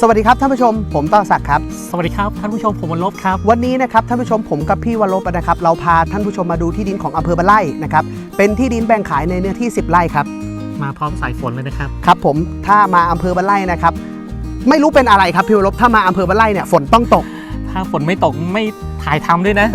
สวัสดีครับท่านผู้ชม ผมต่อศักดิ์ครับ สวัสดีครับท่านผู้ชมผมวันลบครับ วันนี้นะครับท่านผู้ชมผมกับพี่วรบนะครับเราพาท่านผู้ชมมาดูที่ดินของอำเภอบ้านไร่นะครับเป็นที่ดินแบ่งขายในเนื้อที่ 10 ไร่ครับมาพร้อมสายฝนเลยนะครับครับผมถ้ามาอำเภอบ้านไร่นะครับไม่รู้เป็นอะไรครับพี่วรบถ้ามาอำเภอบ้านไร่เนี่ยฝนต้องตก ถ้าฝนไม่ตกไม่ถ่ายทำด้วยนะ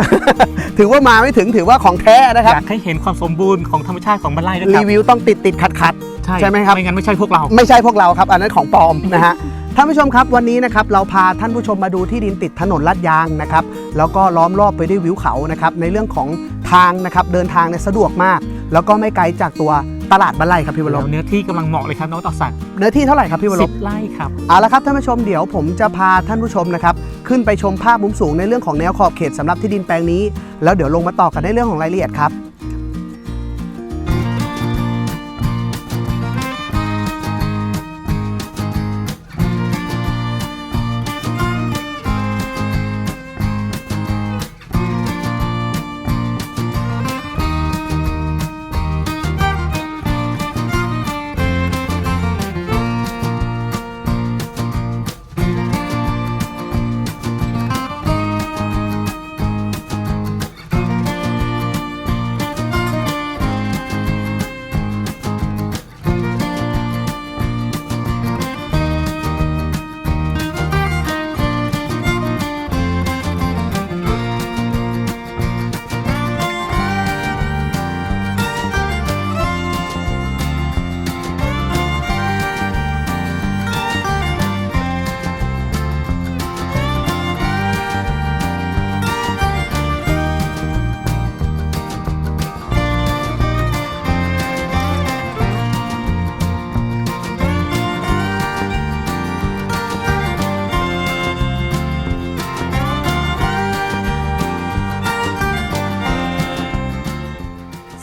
ถือว่ามาไม่ถึงถือว่าของแท้นะคอรับยากให้เห็นความสมบูรณ์ของธรรมชาติของบ้านไร่ด้วยครีรับวิวต้องติดติดขัดขัด ใช่ไหมครับ ไม่งั้นไม่ใช่พวกเราไม่ใช่พวกเราครับ อันนั้นของปลอมนะฮะ ท่านผู้ชมครับวันนี้นะครับเราพาท่านผู้ชมมาดูที่ดินติดถนนลาดยางนะครับแล้วก็ล้อมรอบไปด้วยวิวเขานะครับในเรื่องของทางนะครับเดินทางเนี่ยสะดวกมาก แล้วก็ไม่ไกลจากตัวตลาดบ้านไร่ครับพี่วรแล้บวเนื้อที่กำลังเหมาะเลยครับน้องต่อสักดิ์เนื้อที่เท่าไหร่ครับพี่วรสิบบไร่ครับ เอาละครับท่านผู้ชมเดี๋ยวผมจะพาท่านผู้ชมนะครับขึ้นไปชมภาพมุมสูงในเรื่องของแนวขอบเขตสำหรับที่ดินแปลงนี้ แล้วเดี๋ยวลงมาต่อกันในเรื่องของรายละเอียดครับ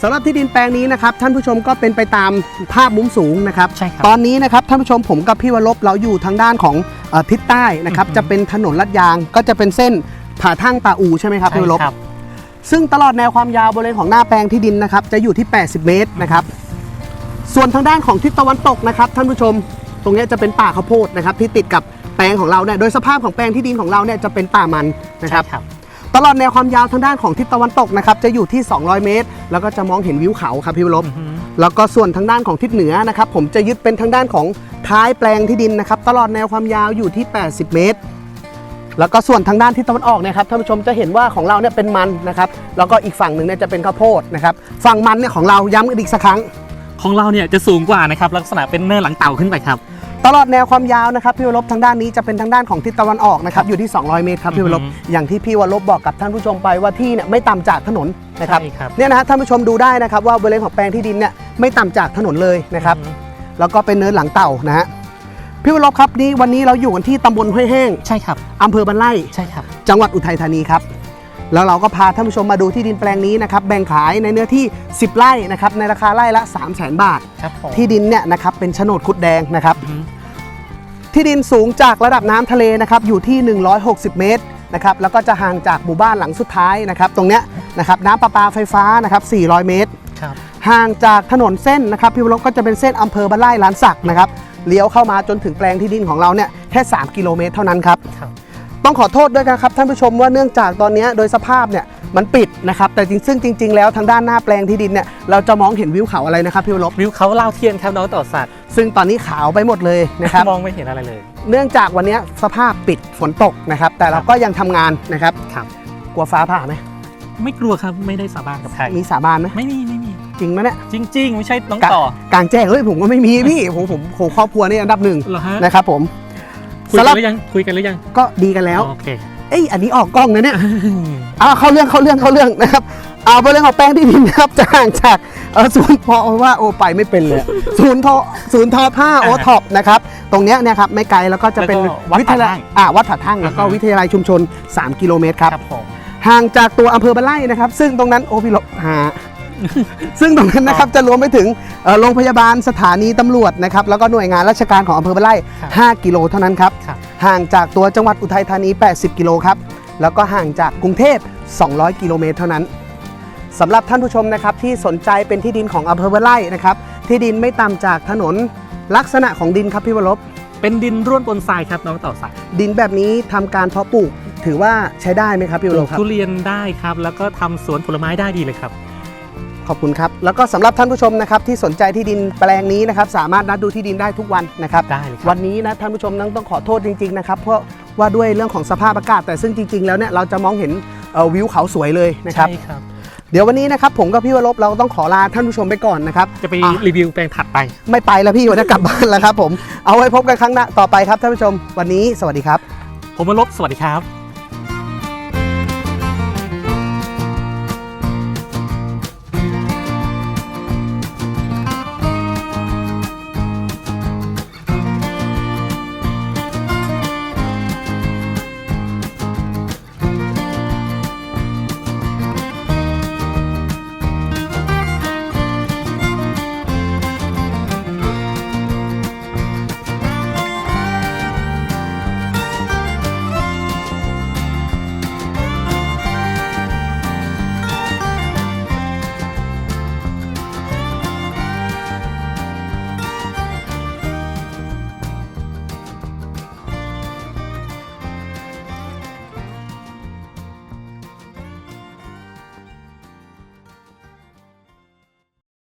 สำหรับที่ดินแปลงนี้นะครับท่านผู้ชมก็เป็นไปตามภาพมุมสูงนะครับ ใช่ครับ ตอนนี้นะครับท่านผู้ชมผมกับพี่วรบเราอยู่ทางด้านของเอ่อทิศใต้นะครับอือฮึจะเป็นถนนลาดยางก็จะเป็นเส้นผ่าทั่งตาอูใช่ไหมครับพี่วรบใช่ครับซึ่งตลอดแนวความยาวบริเวณของหน้าแปลงที่ดินนะครับจะอยู่ที่ 80 เมตรนะครับ ส่วนทางด้านของทิศตะวันตกนะครับท่านผู้ชม ตรงเนี้ยจะเป็นป่าข้าวโพดนะครับที่ติดกับแปลงของเราเนี่ยโดยสภาพของแปลงที่ดินของเราเนี่ยจะเป็นป่ามันนะครับ ใช่ครับ ตลอดแนวความยาวทางด้านของทิศตะวันตกนะครับจะอยู่ที่ 200 เมตร แล้วก็จะมองเห็นวิวเขาครับพี่วรบอือฮึแล้วก็ส่วนทางด้านของทิศเหนือนะครับผมจะยึดเป็นทางด้านของท้ายแปลงที่ดินนะครับตลอดแนวความยาวอยู่ที่ 80 เมตร แล้วก็ส่วนทางด้านทิศตะวันออกเนะครับท่านผู้ชมจะเห็นว่าของเราเนี่ยเป็นมันนะครับแล้วก็อีกฝั่งหนึ่งเนี่ยจะเป็นข้าวโพดนะครับฝั่งมันเนี่ยของเราย้ำกันอีกสักครั้ง ของเราเนี่ยจะสูงกว่านะครับลักษณะเป็นเนินหลังเต่าขึ้นไปครับ ตลอดแนวความยาวนะครับพี่วรบทางด้านนี้จะเป็นทางด้านของทิศตะวันออกนะครับอยู่ที่ 200 เมตรครับพี่วรบอือฮึอย่างที่พี่วรบบอกกับท่านผู้ชมไปว่าที่เนี่ยไม่ต่ำจากถนนนะครับใช่ครับ เนี่ยนะฮะท่านผู้ชมดูได้นะครับว่าบริเวณของแปลงที่ดินเนี่ยไม่ต่ำจากถนนเลยนะครับอือฮึแล้วก็เป็นเนินหลังเต่านะฮะพี่วรบครับนี่วันนี้เราอยู่กันที่ตำบลห้วยแห้งใช่ครับอำเภอบันไล่ใช่ครับ จังหวัดอุทัยธานีครับ แล้วเราก็พาท่านผู้ชมมาดูที่ดินแปลงนี้นะครับแบ่งขายในเนื้อที่ 10 ไร่นะครับในราคาไร่ละ 3 0 0 0 0 0 บาท ครับผมที่ดินเนี่ยนะครับเป็นโฉนดคุดแดงนะครับ อือฮึที่ดินสูงจากระดับน้ำทะเลนะครับอยู่ที่ 160 เมตรนะครับแล้วก็จะห่างจากหมู่บ้านหลังสุดท้ายนะครับตรงเนี้ยนะครับน้ำประปาไฟฟ้านะครับ400 เมตร ครับ ห่างจากถนนเส้นนะครับพี่วรบก็จะเป็นเส้นอำเภอบ้านไร่ล้านสักนะครับเลี้ยวเข้ามาจนถึงแปลงที่ดินของเราเนี่ยแค่ 3 กิโลเมตรเท่านั้นครับ ครับ ต้องขอโทษด้วยนะครับท่านผู้ชมว่าเนื่องจากตอนเนี้ยโดยสภาพเนี่ยมันปิดนะครับแต่จริงซึ่งจริง ๆ แล้วทางด้านหน้าแปลงที่ดินเนี่ยเราจะมองเห็นวิวเขาอะไรนะครับพี่วรบวิวเขาเล่าเทียนครับน้องต่อสักดิ์ซึ่งตอนนี้ขาวไปหมดเลยนะครับมองไม่เห็นอะไรเลย เนื่องจากวันเนี้ยสภาพปิดฝนตกนะครับแต่เราก็ยังทำงานนะครับครับกลัวฟ้าผ่าไหมไม่กลัวครับไม่ได้สาบานกับใครมีสาบานไหมไม่มีไม่มีจริงไหมเนี่ยจริง ๆ ไม่ใช่น้องกะต่อกลางแจ้งเฮ้ยผมก็ไม่มีพี่ผมผมผมครอบครัวนี่อันดับหนึ่งเหรอฮะนะครับผม คุยสำหกัรันบหรือยังคุยกันหรือยังก็ดีกันแล้ว โอเคเอ้ยอันนี้ออกกล้องนะเนี่ยเอาเข้าเรื่องเข้าเรื่องเข้าเรื่องนะครับเอาไปเรื่องของแป้งที่ดินนะครับจะห่างจากเอ่อศูนย์เพราะว่าโอไปไม่เป็นเลยอะศูนย์ทอศูนย์ทอผ้าโอท็อปนะครับตรงเนี้ยเนี่ยครับไม่ไกลแล้วก็จะเป็นแล้วก็วัดวิทยาลัยผาทั่งอ่าวัดผาทั่งแล้วก็อือฮึวิทยาลัยชุมชน 3 กิโลเมตรครับครับผมห่างจากตัวอำเภอบ้านไร่นะครับ ซึ่งตรงนั้นโอ้พี่ลบหา ซึ่งตรงนั้นนะครับจะรวมไปถึงเอ่อโรงพยาบาลสถานีตำรวจนะครับแล้วก็หน่วยงานราชการของอำเภอบ้านไร่ครับ5กิโลเท่านั้นครับครับห่างจากตัวจังหวัดอุทัยธานี 80 กิโลครับแล้วก็ห่างจากกรุงเทพ 200 กิโลเมตรเท่านั้นสำหรับท่านผู้ชมนะครับที่สนใจเป็นที่ดินของอำเภอบ้านไร่นะครับที่ดินไม่ต่ำจากถนนลักษณะของดินครับพี่วรบเป็นดินร่วนปนทรายครับน้องเต่าสักดินแบบนี้ทำการเพาะปลูกถือว่าใช้ได้ไหมครับพี่ปวลูโรกครับทุเรียนได้ครับ แล้วก็ทำสวนผลไม้ได้ดีเลยครับ ขอบคุณครับ แล้วก็สำหรับท่านผู้ชมนะครับที่สนใจที่ดินแปลงนี้นะครับสามารถนัดดูที่ดินได้ทุกวันนะครับได้เลยครับวันนี้นะท่านผู้ชมต้องต้องขอโทษจริงๆนะครับเพราะว่าด้วยเรื่องของสภาพอากาศ แต่ซึ่งจริง ๆ แล้วเนี่ยเราจะมองเห็นเอ่อวิวเขาสวยเลยนะครับใช่ครับเดี๋ยววันนี้นะครับผมกับพี่วรบเราต้องขอลาท่านผู้ชมไปก่อนนะครับ จะไปอะรีวิวแปลงถัดไป ไม่ไปแล้วพี่วันนี้กลับบ้านแล้วครับผมเอาไว้พบกันครั้งหน้าต่อไปครับท่านผู้ชม วันนี้สวัสดีครับ ผมมาลบสวัสดีครับ